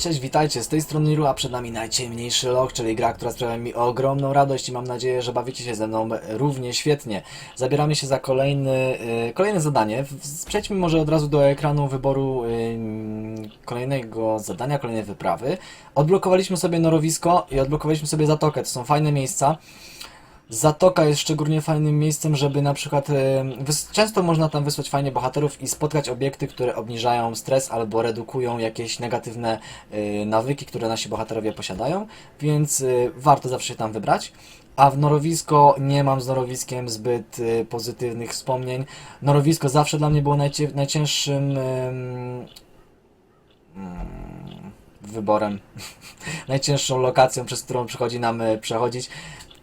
Cześć, witajcie, z tej strony Iru, a przed nami najciemniejszy log, czyli gra, która sprawia mi ogromną radość i mam nadzieję, że bawicie się ze mną równie świetnie. Zabieramy się za kolejny, y, kolejne zadanie. Przejdźmy może od razu do ekranu wyboru y, kolejnego zadania, kolejnej wyprawy. Odblokowaliśmy sobie norowisko i odblokowaliśmy sobie zatokę, to są fajne miejsca. Zatoka jest szczególnie fajnym miejscem, żeby na przykład. e, Często można tam wysłać fajnie bohaterów i spotkać obiekty, które obniżają stres albo redukują jakieś negatywne e, nawyki, które nasi bohaterowie posiadają, więc e, warto zawsze się tam wybrać. A w norowisko nie mam z norowiskiem zbyt pozytywnych wspomnień. Norowisko zawsze dla mnie było najcięższym. mm, wyborem, najcięższą lokacją, przez którą przychodzi nam przechodzić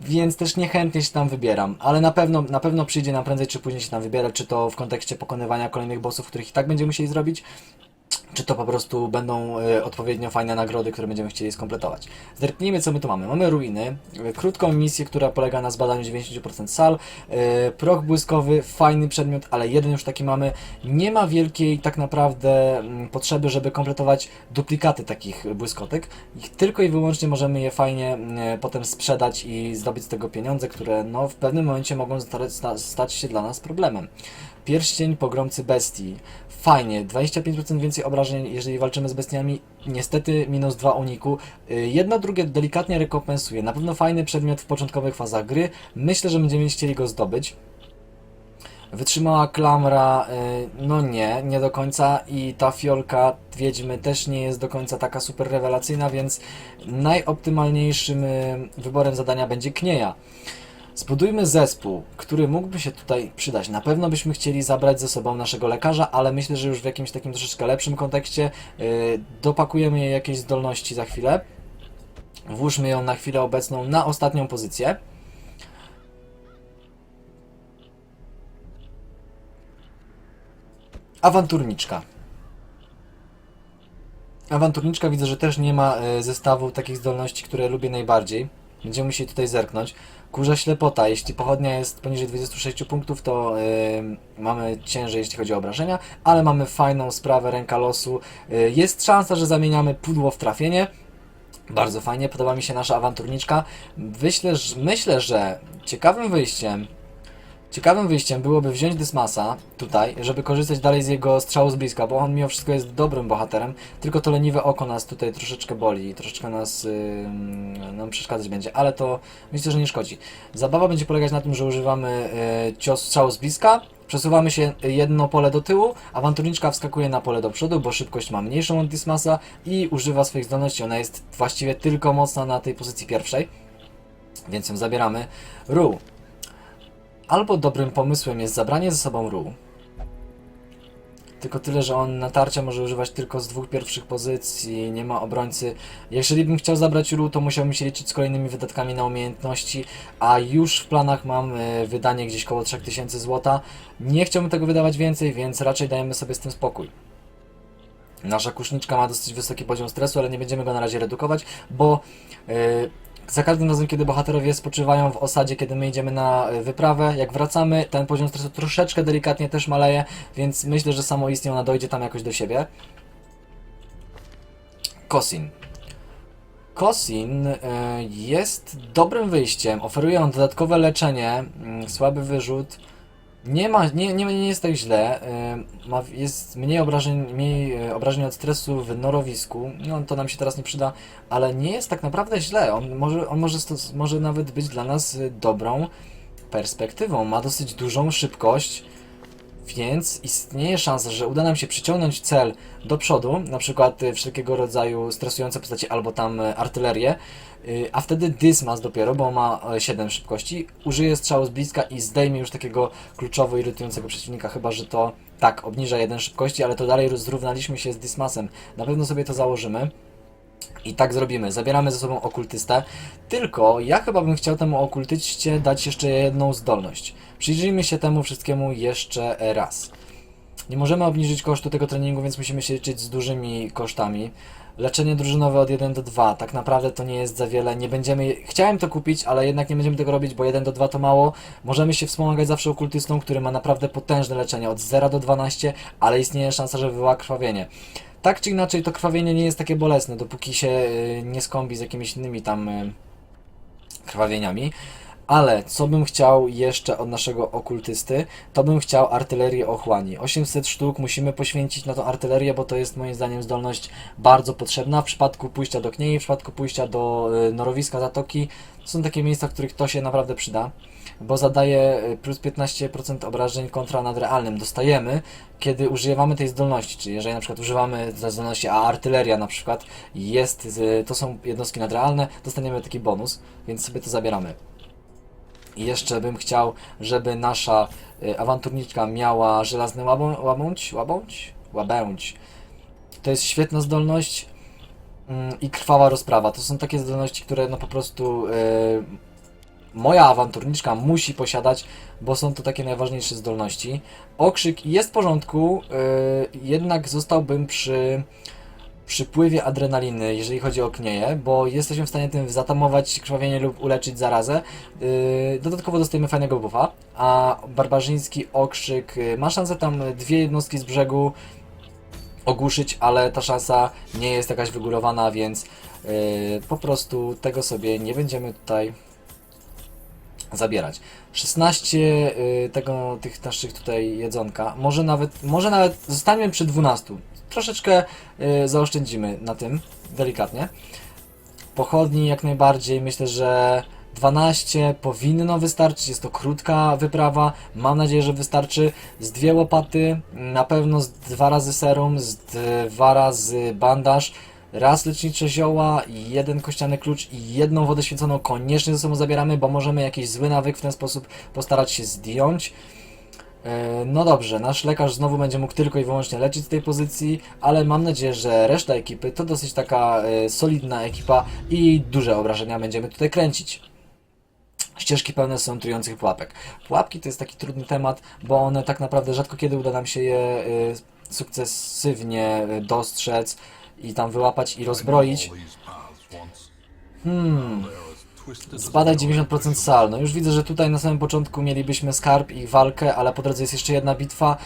więc też niechętnie się tam wybieram, ale na pewno, na pewno przyjdzie nam prędzej czy później się tam wybierać, czy to w kontekście pokonywania kolejnych bossów, których i tak będziemy musieli zrobić, czy to po prostu będą e, odpowiednio fajne nagrody, które będziemy chcieli skompletować. Zerknijmy, co my tu mamy. Mamy ruiny, e, krótką misję, która polega na zbadaniu 90% sal, e, proch błyskowy, fajny przedmiot, ale jeden już taki mamy. Nie ma wielkiej tak naprawdę mm, potrzeby, żeby kompletować duplikaty takich błyskotek. Ich tylko i wyłącznie możemy je fajnie mm, potem sprzedać i zdobyć z tego pieniądze, które no, w pewnym momencie mogą sta- sta- stać się dla nas problemem. Pierścień pogromcy bestii. Fajnie, 25% więcej obrażeń, jeżeli walczymy z bestiami. Niestety minus 2 uniku. Y, Jedno drugie delikatnie rekompensuje. Na pewno fajny przedmiot w początkowych fazach gry. Myślę, że będziemy chcieli go zdobyć. Wytrzymała klamra, y, no nie, nie do końca i ta fiolka wiedźmy też nie jest do końca taka super rewelacyjna, więc najoptymalniejszym y, wyborem zadania będzie knieja. Zbudujmy zespół, który mógłby się tutaj przydać. Na pewno byśmy chcieli zabrać ze sobą naszego lekarza, ale myślę, że już w jakimś takim troszeczkę lepszym kontekście y, dopakujemy jej jakieś zdolności za chwilę. Włóżmy ją na chwilę obecną na ostatnią pozycję. Awanturniczka. Awanturniczka widzę, że też nie ma e, zestawu takich zdolności, które lubię najbardziej. Będziemy musieli tutaj zerknąć. Kurza ślepota. Jeśli pochodnia jest poniżej 26 punktów, to e, mamy ciężej, jeśli chodzi o obrażenia, ale mamy fajną sprawę ręka losu. E, jest szansa, że zamieniamy pudło w trafienie. Bardzo fajnie, podoba mi się nasza awanturniczka. Myślę, że, myślę, że ciekawym wyjściem Ciekawym wyjściem byłoby wziąć Dysmasa tutaj, żeby korzystać dalej z jego strzału z bliska, bo on mimo wszystko jest dobrym bohaterem, tylko to leniwe oko nas tutaj troszeczkę boli i troszeczkę nas yy, nam przeszkadzać będzie, ale to myślę, że nie szkodzi. Zabawa będzie polegać na tym, że używamy yy, cios strzału z bliska, przesuwamy się jedno pole do tyłu, awanturniczka wskakuje na pole do przodu, bo szybkość ma mniejszą od Dysmasa i używa swoich zdolności, ona jest właściwie tylko mocna na tej pozycji pierwszej, więc ją zabieramy. Ru, Albo dobrym pomysłem jest zabranie ze sobą Ru. Tylko tyle, że on natarcia może używać tylko z dwóch pierwszych pozycji, nie ma obrońcy. Jeżeli bym chciał zabrać Ru, to musiałbym się liczyć z kolejnymi wydatkami na umiejętności, a już w planach mam e, wydanie gdzieś koło 3000 złota. Nie chciałbym tego wydawać więcej, więc raczej dajemy sobie z tym spokój. Nasza kuszniczka ma dosyć wysoki poziom stresu, ale nie będziemy go na razie redukować, bo e, za każdym razem, kiedy bohaterowie spoczywają w osadzie, kiedy my idziemy na e, wyprawę, jak wracamy, ten poziom stresu troszeczkę delikatnie też maleje, więc myślę, że samoistnie ona dojdzie tam jakoś do siebie. Kosin. Kosin e, jest dobrym wyjściem, oferuje on dodatkowe leczenie, mm, słaby wyrzut. Nie ma, nie, nie, nie jest tak źle. e, Ma, jest mniej obrażeń, mniej e, obrażeń od stresu w norowisku. No to nam się teraz nie przyda, ale nie jest tak naprawdę źle. On może, on może, może nawet być dla nas y, dobrą perspektywą. Ma dosyć dużą szybkość, więc istnieje szansa, że uda nam się przyciągnąć cel do przodu, na przykład y, wszelkiego rodzaju stresujące postaci albo tam y, artylerię, y, a wtedy Dysmas dopiero, bo ma e, 7 szybkości, użyje strzału z bliska i zdejmie już takiego kluczowo irytującego przeciwnika, chyba że to tak, obniża jeden szybkości, ale to dalej zrównaliśmy się z Dysmasem. Na pewno sobie to założymy. I tak zrobimy. Zabieramy ze sobą okultystę. Tylko ja chyba bym chciał temu okultyście dać jeszcze jedną zdolność. Przyjrzyjmy się temu wszystkiemu jeszcze raz. Nie możemy obniżyć kosztu tego treningu, więc musimy się liczyć z dużymi kosztami. Leczenie drużynowe od 1 do 2. Tak naprawdę to nie jest za wiele. Nie będziemy. Chciałem to kupić, ale jednak nie będziemy tego robić, bo 1 do 2 to mało. Możemy się wspomagać zawsze okultystą, który ma naprawdę potężne leczenie od 0 do 12, ale istnieje szansa, że wywoła krwawienie. Tak czy inaczej, to krwawienie nie jest takie bolesne, dopóki się y, nie skąpi z jakimiś innymi tam y, krwawieniami. Ale co bym chciał jeszcze od naszego okultysty, to bym chciał artylerię ochłani. 800 sztuk musimy poświęcić na tą artylerię, bo to jest moim zdaniem zdolność bardzo potrzebna w przypadku pójścia do Kniei, w przypadku pójścia do y, norowiska Zatoki. To są takie miejsca, w których to się naprawdę przyda, bo zadaje y, plus 15% obrażeń kontra nad realnym. Dostajemy, kiedy używamy tej zdolności, czyli jeżeli na przykład używamy zdolności, a artyleria na przykład jest, to są jednostki nadrealne, dostaniemy taki bonus, więc sobie to zabieramy. I jeszcze bym chciał, żeby nasza y, awanturniczka miała żelazny łabą, łabądź, łabędź. To jest świetna zdolność mm, i krwawa rozprawa. To są takie zdolności, które no po prostu y, moja awanturniczka musi posiadać, bo są to takie najważniejsze zdolności. Okrzyk jest w porządku, y, jednak zostałbym przy przypływie adrenaliny, jeżeli chodzi o knieje, bo jesteśmy w stanie tym zatamować krwawienie lub uleczyć zarazę. Yy, dodatkowo dostajemy fajnego buffa, a barbarzyński okrzyk yy, ma szansę tam dwie jednostki z brzegu ogłuszyć, ale ta szansa nie jest jakaś wygórowana, więc yy, po prostu tego sobie nie będziemy tutaj zabierać. 16 yy, tego, tych naszych tutaj jedzonka, może nawet, może nawet zostańmy przy 12. Troszeczkę yy, zaoszczędzimy na tym, delikatnie. Pochodni jak najbardziej, myślę, że 12 powinno wystarczyć, jest to krótka wyprawa, mam nadzieję, że wystarczy. Z dwie łopaty, na pewno z dwa razy serum, z dwa razy bandaż, raz lecznicze zioła, jeden kościany klucz i jedną wodę święconą koniecznie ze sobą zabieramy, bo możemy jakiś zły nawyk w ten sposób postarać się zdjąć. E, No dobrze, nasz lekarz znowu będzie mógł tylko i wyłącznie leczyć z tej pozycji, ale mam nadzieję, że reszta ekipy to dosyć taka e, solidna ekipa i duże obrażenia będziemy tutaj kręcić. Ścieżki pełne są trujących pułapek. Pułapki to jest taki trudny temat, bo one tak naprawdę rzadko kiedy uda nam się je e, sukcesywnie dostrzec i tam wyłapać i rozbroić. Hmm. Zbadaj 90% sal. No już widzę, że tutaj na samym początku mielibyśmy skarb i walkę, ale po drodze jest jeszcze jedna bitwa.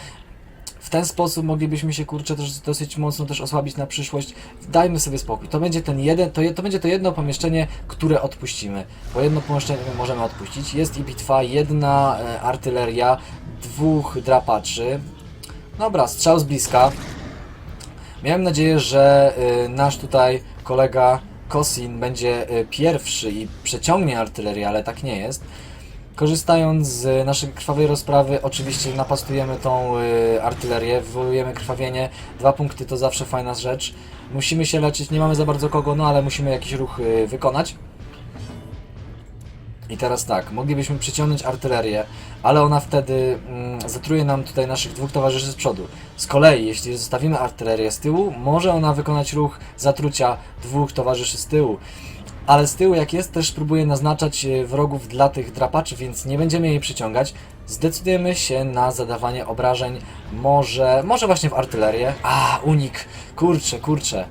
W ten sposób moglibyśmy się kurczę też dosyć mocno też osłabić na przyszłość. Dajmy sobie spokój. To będzie ten jeden, to, je, to będzie to jedno pomieszczenie, które odpuścimy. Bo jedno pomieszczenie możemy odpuścić. Jest i bitwa, jedna e, artyleria, dwóch drapaczy. Dobra, strzał z bliska. Miałem nadzieję, że y, nasz tutaj kolega Kosin będzie y, pierwszy i przeciągnie artylerię, ale tak nie jest. Korzystając z naszej krwawej rozprawy, oczywiście napastujemy tą y, artylerię, wywołujemy krwawienie. Dwa punkty to zawsze fajna rzecz. Musimy się leczyć, nie mamy za bardzo kogo, no ale musimy jakiś ruch y, wykonać. I teraz tak, moglibyśmy przyciągnąć artylerię, ale ona wtedy mm, zatruje nam tutaj naszych dwóch towarzyszy z przodu. Z kolei, jeśli zostawimy artylerię z tyłu, może ona wykonać ruch zatrucia dwóch towarzyszy z tyłu. Ale z tyłu, jak jest, też próbuje naznaczać e, wrogów dla tych drapaczy, więc nie będziemy jej przyciągać. Zdecydujemy się na zadawanie obrażeń, może, może właśnie w artylerię. A, unik, kurczę, kurczę.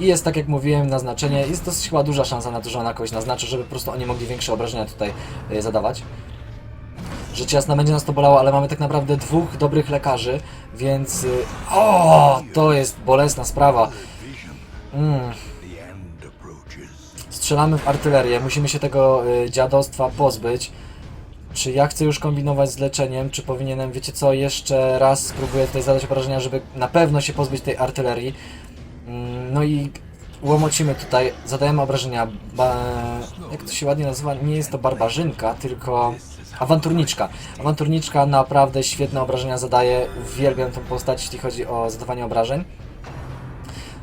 I jest tak jak mówiłem, naznaczenie. Jest dosyć chyba duża szansa na to, że ona kogoś naznaczy, żeby po prostu oni mogli większe obrażenia tutaj y, zadawać. Rzecz jasna będzie nas to bolało, ale mamy tak naprawdę dwóch dobrych lekarzy, więc... Y, o, to jest bolesna sprawa. Mm. Strzelamy w artylerię, musimy się tego y, dziadostwa pozbyć. Czy ja chcę już kombinować z leczeniem, czy powinienem, wiecie co, jeszcze raz spróbuję tutaj zadać obrażenia, żeby na pewno się pozbyć tej artylerii. No i łomocimy tutaj, zadajemy obrażenia. Ba... Jak to się ładnie nazywa? Nie jest to barbarzynka, tylko awanturniczka. Awanturniczka naprawdę świetne obrażenia zadaje. Uwielbiam tą postać, jeśli chodzi o zadawanie obrażeń.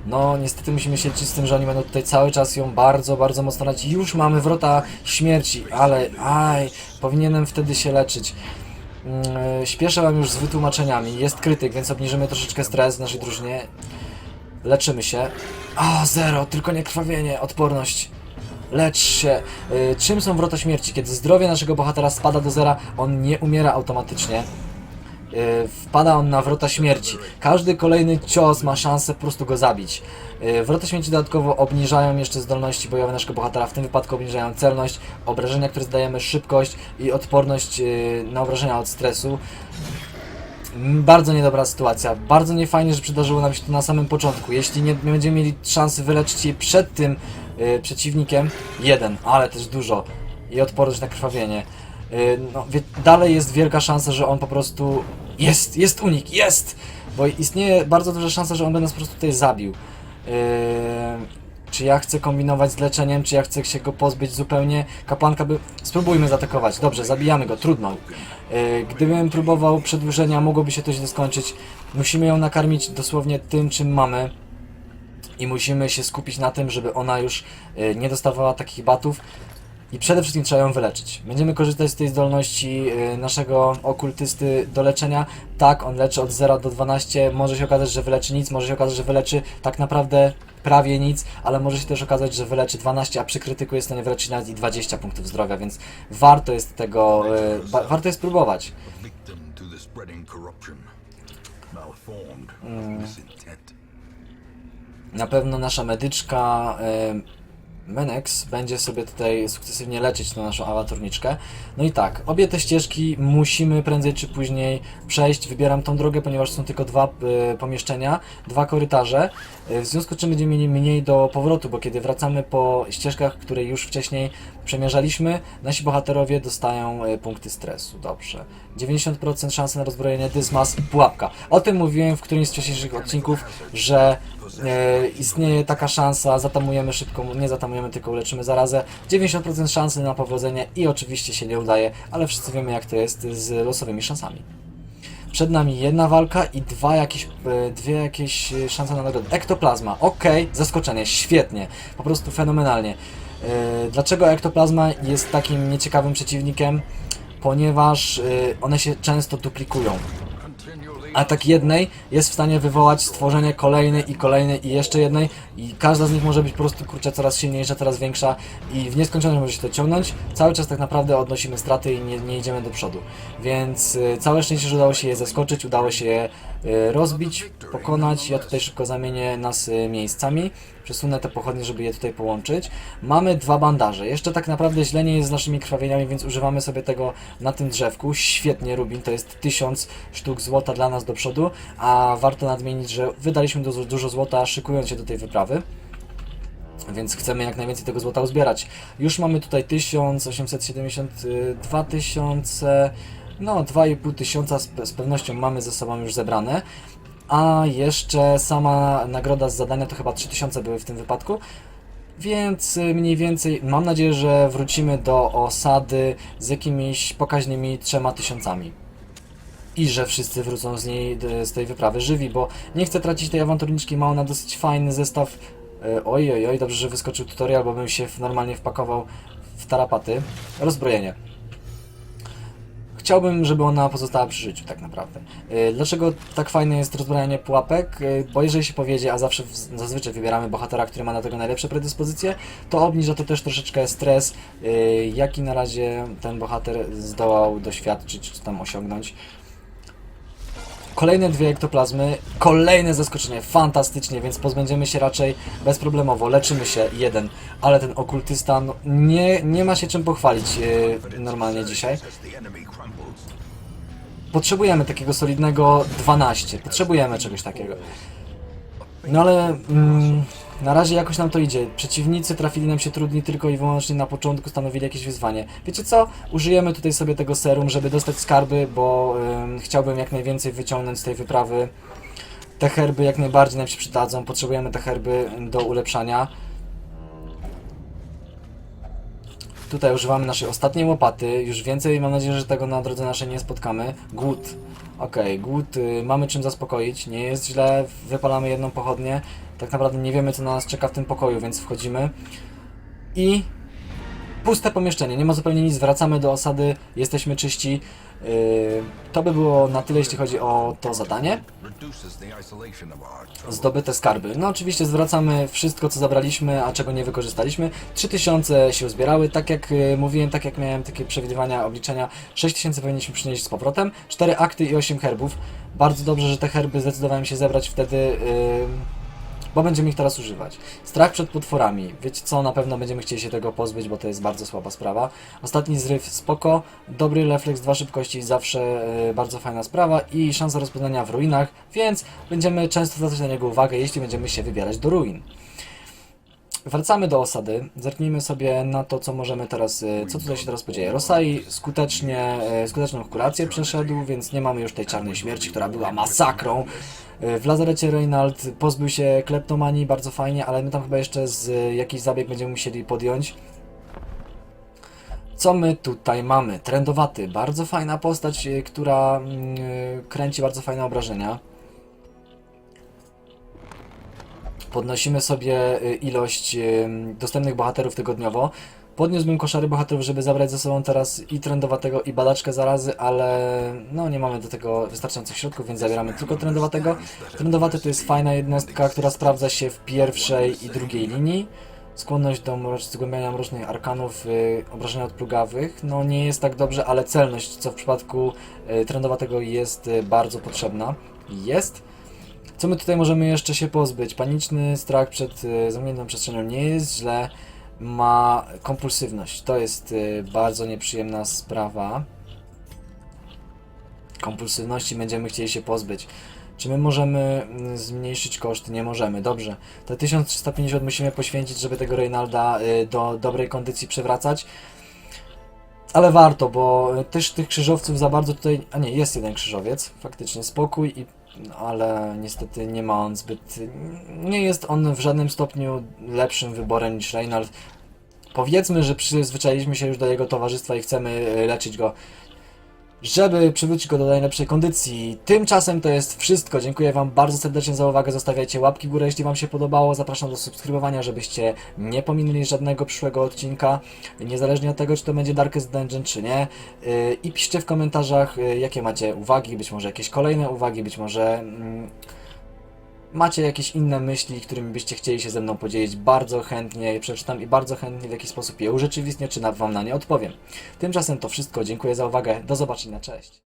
No, niestety musimy się liczyć z tym, że oni będą tutaj cały czas ją bardzo, bardzo mocno radzić. Już mamy wrota śmierci, ale aj, powinienem wtedy się leczyć. Mm, Śpieszę wam już z wytłumaczeniami. Jest krytyk, więc obniżymy troszeczkę stres w naszej drużynie. Leczymy się. A, zero, tylko nie krwawienie, odporność. Lecz się. Y, czym są wrota śmierci? Kiedy zdrowie naszego bohatera spada do zera, on nie umiera automatycznie. Y, wpada on na wrota śmierci. Każdy kolejny cios ma szansę po prostu go zabić. Y, Wrota śmierci dodatkowo obniżają jeszcze zdolności bojowe naszego bohatera, w tym wypadku obniżają celność, obrażenia, które zdajemy, szybkość i odporność y, na obrażenia od stresu. Bardzo niedobra sytuacja. Bardzo niefajnie, że przydarzyło nam się to na samym początku. Jeśli nie, nie będziemy mieli szansy wyleczyć jej przed tym y, przeciwnikiem, jeden, ale też dużo. I odporność na krwawienie. Y, no, wie, dalej jest wielka szansa, że on po prostu. Jest, jest unik, jest! Bo istnieje bardzo duża szansa, że on by nas po prostu tutaj zabił. Yy, czy ja chcę kombinować z leczeniem, czy ja chcę się go pozbyć zupełnie? Kapłanka by... Spróbujmy zaatakować. Dobrze, zabijamy go, trudno. Yy, gdybym próbował przedłużenia, mogłoby się to źle skończyć. Musimy ją nakarmić dosłownie tym, czym mamy. I musimy się skupić na tym, żeby ona już yy, nie dostawała takich batów. I przede wszystkim trzeba ją wyleczyć. Będziemy korzystać z tej zdolności yy, naszego okultysty do leczenia. Tak, on leczy od 0 do 12. Może się okazać, że wyleczy nic, może się okazać, że wyleczy tak naprawdę prawie nic, ale może się też okazać, że wyleczy 12, a przy krytyku jest w stanie wyleczyć nawet i 20 punktów zdrowia, więc warto jest tego, yy, wa- warto jest próbować. Mm. Na pewno nasza medyczka Menex będzie sobie tutaj sukcesywnie leczyć tą naszą awaturniczkę. No i tak, obie te ścieżki musimy prędzej czy później przejść. Wybieram tą drogę, ponieważ są tylko dwa y, pomieszczenia, dwa korytarze. Y, w związku z czym będziemy mieli mniej do powrotu, bo kiedy wracamy po ścieżkach, które już wcześniej przemierzaliśmy, nasi bohaterowie dostają y, punkty stresu. Dobrze. 90% szansy na rozbrojenie Dysmas, pułapka. O tym mówiłem w którymś z wcześniejszych odcinków, że e, istnieje taka szansa, zatamujemy szybko, nie zatamujemy, tylko uleczymy zarazę. 90% szansy na powodzenie i oczywiście się nie udaje, ale wszyscy wiemy jak to jest z losowymi szansami. Przed nami jedna walka i dwa jakieś, e, dwie jakieś szanse na nagrodę. Ektoplazma, okej, zaskoczenie, świetnie, po prostu fenomenalnie. E, Dlaczego ektoplazma jest takim nieciekawym przeciwnikiem? Ponieważ e, one się często duplikują. Atak jednej jest w stanie wywołać stworzenie kolejnej i kolejnej i jeszcze jednej i każda z nich może być po prostu kurczę coraz silniejsza, coraz większa i w nieskończoność może się to ciągnąć. Cały czas tak naprawdę odnosimy straty i nie, nie idziemy do przodu. Więc y, całe szczęście, że udało się je zaskoczyć, udało się je y, rozbić, pokonać. Ja tutaj szybko zamienię nas y, miejscami. Przesunę te pochodnie, żeby je tutaj połączyć. Mamy dwa bandaże. Jeszcze tak naprawdę źle nie jest z naszymi krwawieniami, więc używamy sobie tego na tym drzewku. Świetnie, Rubin, to jest 1000 sztuk złota dla nas do przodu, a warto nadmienić, że wydaliśmy dużo, dużo złota szykując się do tej wyprawy. Więc chcemy jak najwięcej tego złota uzbierać. Już mamy tutaj 1872 tysiące, no 2,5 tysiąca z, z pewnością mamy ze sobą już zebrane. A jeszcze sama nagroda z zadania to chyba 3000 były w tym wypadku. Więc y, mniej więcej mam nadzieję, że wrócimy do osady z jakimiś pokaźnymi trzema tysiącami. I że wszyscy wrócą z niej, z tej wyprawy żywi, bo nie chcę tracić tej awanturniczki, ma ona dosyć fajny zestaw. E, Oj, oj, oj, dobrze, że wyskoczył tutorial, bo bym się normalnie wpakował w tarapaty. Rozbrojenie. Chciałbym, żeby ona pozostała przy życiu, tak naprawdę. E, Dlaczego tak fajne jest rozbrajanie pułapek? E, Bo jeżeli się powiedzie, a zawsze zazwyczaj wybieramy bohatera, który ma na tego najlepsze predyspozycje, to obniża to też troszeczkę stres, e, jaki na razie ten bohater zdołał doświadczyć czy tam osiągnąć. Kolejne dwie ektoplazmy, kolejne zaskoczenie, fantastycznie, więc pozbędziemy się raczej bezproblemowo, leczymy się, jeden, ale ten okultysta no, nie, nie ma się czym pochwalić e, normalnie dzisiaj. Potrzebujemy takiego solidnego 12, potrzebujemy czegoś takiego. No ale mm, na razie jakoś nam to idzie. Przeciwnicy trafili nam się trudni tylko i wyłącznie na początku, stanowili jakieś wyzwanie. Wiecie co? Użyjemy tutaj sobie tego serum, żeby dostać skarby, bo ym, chciałbym jak najwięcej wyciągnąć z tej wyprawy. Te herby jak najbardziej nam się przydadzą, potrzebujemy te herby do ulepszania. Tutaj używamy naszej ostatniej łopaty. Już więcej mam nadzieję, że tego na drodze naszej nie spotkamy. Głód. Okej, głód y, mamy czym zaspokoić. Nie jest źle. Wypalamy jedną pochodnię. Tak naprawdę nie wiemy, co na nas czeka w tym pokoju, więc wchodzimy. I puste pomieszczenie, nie ma zupełnie nic. Wracamy do osady, jesteśmy czyści. Yy, to by było na tyle, jeśli chodzi o to zadanie zdobyte skarby. No oczywiście zwracamy wszystko, co zabraliśmy, a czego nie wykorzystaliśmy. 3000 się uzbierały, tak jak y, mówiłem, tak jak miałem takie przewidywania, obliczenia, 6000 powinniśmy przynieść z powrotem. 4 akty i 8 herbów. Bardzo dobrze, że te herby zdecydowałem się zebrać wtedy, y, bo będziemy ich teraz używać. Strach przed potworami. Wiecie co, na pewno będziemy chcieli się tego pozbyć, bo to jest bardzo słaba sprawa. Ostatni zryw spoko, dobry refleks, dwa szybkości, zawsze e, bardzo fajna sprawa i szansa rozpoznania w ruinach, więc będziemy często zwracać na niego uwagę, jeśli będziemy się wybierać do ruin. Wracamy do osady. Zerknijmy sobie na to, co możemy teraz, e, co tutaj się teraz podzieje. Rosai skutecznie, e, skuteczną kurację przeszedł, więc nie mamy już tej czarnej śmierci, która była masakrą. W lazarecie Reinald pozbył się kleptomanii bardzo fajnie, ale my tam chyba jeszcze z e, jakiś zabieg będziemy musieli podjąć. Co my tutaj mamy? Trendowaty, bardzo fajna postać, e, która mm, e, kręci bardzo fajne obrażenia. Podnosimy sobie ilość dostępnych bohaterów tygodniowo. Podniósłbym koszary bohaterów, żeby zabrać ze sobą teraz i trendowatego, i badaczkę zarazy, ale no nie mamy do tego wystarczających środków, więc zabieramy tylko trendowatego. Trendowaty to jest fajna jednostka, która sprawdza się w pierwszej i drugiej linii. Skłonność do zgłębiania mrocznych arkanów, y, obrażenia od plugawych. No nie jest tak dobrze, ale celność, co w przypadku y, trendowatego jest y, bardzo potrzebna. Jest. Co my tutaj możemy jeszcze się pozbyć? Paniczny strach przed y, zamkniętą przestrzenią nie jest źle. Ma kompulsywność. To jest y, bardzo nieprzyjemna sprawa. Kompulsywności będziemy chcieli się pozbyć. Czy my możemy mm, zmniejszyć koszty? Nie możemy. Dobrze. Te 1350 musimy poświęcić, żeby tego Reynalda y, do dobrej kondycji przywracać. Ale warto, bo też tych krzyżowców za bardzo tutaj. A nie, jest jeden krzyżowiec, faktycznie spokój, i, ale niestety nie ma on zbyt. Nie jest on w żadnym stopniu lepszym wyborem niż Reinald. Powiedzmy, że przyzwyczailiśmy się już do jego towarzystwa i chcemy y, leczyć go, żeby przywrócić go do najlepszej kondycji. Tymczasem to jest wszystko. Dziękuję Wam bardzo serdecznie za uwagę. Zostawiajcie łapki w górę, jeśli Wam się podobało. Zapraszam do subskrybowania, żebyście nie pominęli żadnego przyszłego odcinka niezależnie od tego, czy to będzie Darkest Dungeon, czy nie. Yy, I piszcie w komentarzach, yy, jakie macie uwagi, być może jakieś kolejne uwagi, być może mm, macie jakieś inne myśli, którymi byście chcieli się ze mną podzielić. Bardzo chętnie je przeczytam i bardzo chętnie w jakiś sposób je urzeczywistnię, czy Wam na nie odpowiem. Tymczasem to wszystko. Dziękuję za uwagę. Do zobaczenia. Cześć.